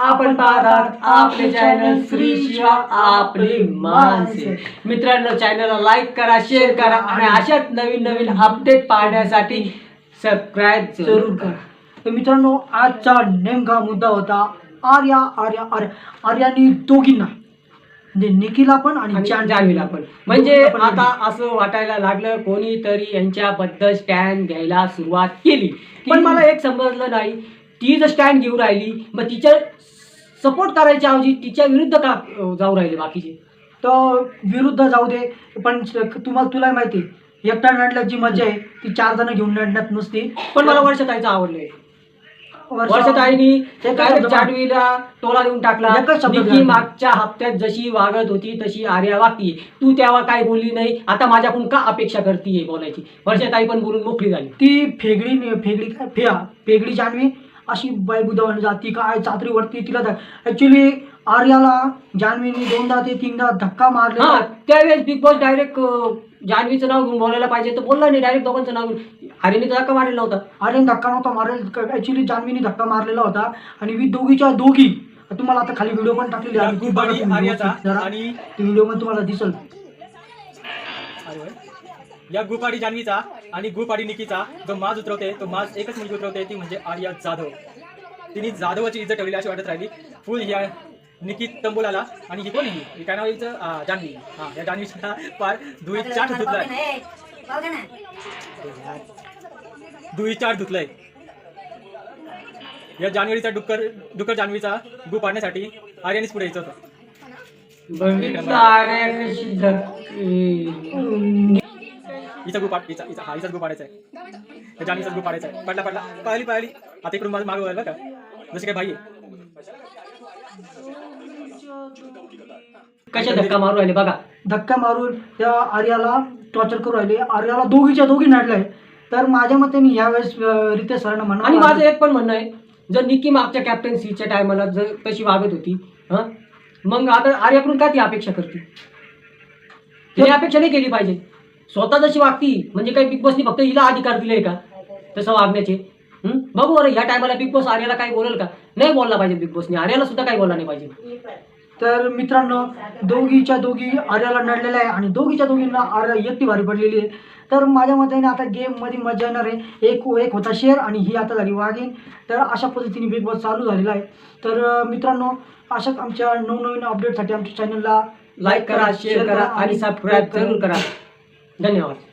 आपण पाहतात आपले चॅनल श्री शिवा आपली माणसे. मित्रांनो चॅनलला लाईक करा शेअर करा आणि अशाच नवीन नवीन अपडेट पाहण्यासाठी सबस्क्राईब जरूर करा. तर मित्रांनो आजचा नेमका मुद्दा होता आर्या आर्या आर्या आर्यानी दोघींना म्हणजे निखिला पण आणि आणि जान्हवीला पण. म्हणजे आता असं वाटायला लागलं कोणीतरी यांच्याबद्दल स्टँड घ्यायला सुरुवात केली. पण मला एक समजलं नाही ती जर स्टँड घेऊन राहिली मग तिच्या सपोर्ट करायच्या ऐवजी तिच्या विरुद्ध का जाऊ राहिले बाकीचे? तर विरुद्ध जाऊ दे. पण तुम्हाला तुला माहिती आहे, एकटा नाटल्यात जी मजा आहे ती चार जण घेऊन नाटण्यात नसते. पण मला वर्षाताईचं आवडलंय. वर्षा- वर्षाताईनी एकच डायरेक्ट शब्द- जान्हवीला टोला देऊन टाकला. निकी बोलला. मागच्या हप्त्यात जशी वागत होती तशी आर्या वागती. तू तेव्हा काय बोलली नाही आता माझ्याकडून का अपेक्षा करतीये बोलायची? वर्षाताई पण बोलून मोकळी झाली. ती फेगडी फेगडी काय फेया फेगडी जाणवी अशी बाय बुधावाने जाती काय चात्रीवरती तिला ऍक्च्युली आर्याला जान्हवीने दोनदा ते तीनदा धक्का मारले त्यावेळेस बिग बॉस डायरेक्ट जान्हवीचं नाव घेऊन बोलायला पाहिजे तर बोलला नाही डायरेक्ट दोघांचं नाव घेऊन. धक्का मारलेला होता. आर्यन धक्का नव्हता मारेल ऍक्च्युली जान्हवीने धक्का मारलेला होता. आणि मी दोघीच्या दोघी तुम्हाला आता खाली व्हिडिओ पण टाकलेली आहे. आणि व्हिडिओ पण तुम्हाला दिसल. या गुपाडी जान्हवीचा आणि गुपाडी निकीचा जो माज उतरवते तो माज एकच मुलगी उतरवते ती म्हणजे आर्या जाधव. तिने जाधवाची इज्जत ठेवली अशी वाटत राहिली. फुल ह्या निकी तंबोलाला आणि ही कोण ही? काय नाव हिचं? जान्हवी हा या जान्हवीचा पार दुई चाट धुतलाय. दुई चाट धुतलाय. या जान्हवीचा डुक्कर डुक्कर जान्हवीचा गु पाडण्यासाठी आर्यानेच पुढे यायचं होतं. बघितलं आर्या कशी धक्के. हिचा गु पाड हिचा हिचा हा हिचाच आहे आहे पडला पडला. पाहिली पाहिली आता इकडून माझं मागं का? जसे काय भाई कशा धक्का मारू राहिले बघा. धक्का मारून त्या आर्याला टॉर्चर करू राहिले. आर्याला दोघीच्या दोघी नाटलंय तर माझ्या मते मी यावेळेस अं, रितेश सरांना म्हणणार आणि माझं एक पण म्हणणं आहे. जर निकी मागच्या कॅप्टन्सीच्या टायमाला जर तशी वागत होती हा? मग आता आर्याकडून काय ती अपेक्षा करते? तिने अपेक्षा नाही केली पाहिजे. स्वतः जशी वागती म्हणजे काही बिग बॉसनी फक्त हिला अधिकार दिले का? तसं वागण्याचे. बघू बरं या टायमाला बिग बॉस आर्याला काय बोलेल का? नाही बोलला पाहिजे बिग बॉसने आर्याला सुद्धा काही बोलला नाही पाहिजे. तर मित्रांनो दोघीच्या दोघी आर्याला नडलेल्या आहे आणि दोघीच्या दोघींना आर्या एकटी भारी पडलेली आहे. तर माझ्या मते आता गेममध्ये मजा येणार आहे. एक एक होता शेअर आणि ही आता झाली वाघीण. तर अशा पद्धतीने बिग बॉस चालू झालेला आहे. तर मित्रांनो अशाच आमच्या नवनवीन अपडेटसाठी आमच्या चॅनलला लाईक करा शेअर करा आणि सबस्क्राईब जरूर करा. धन्यवाद.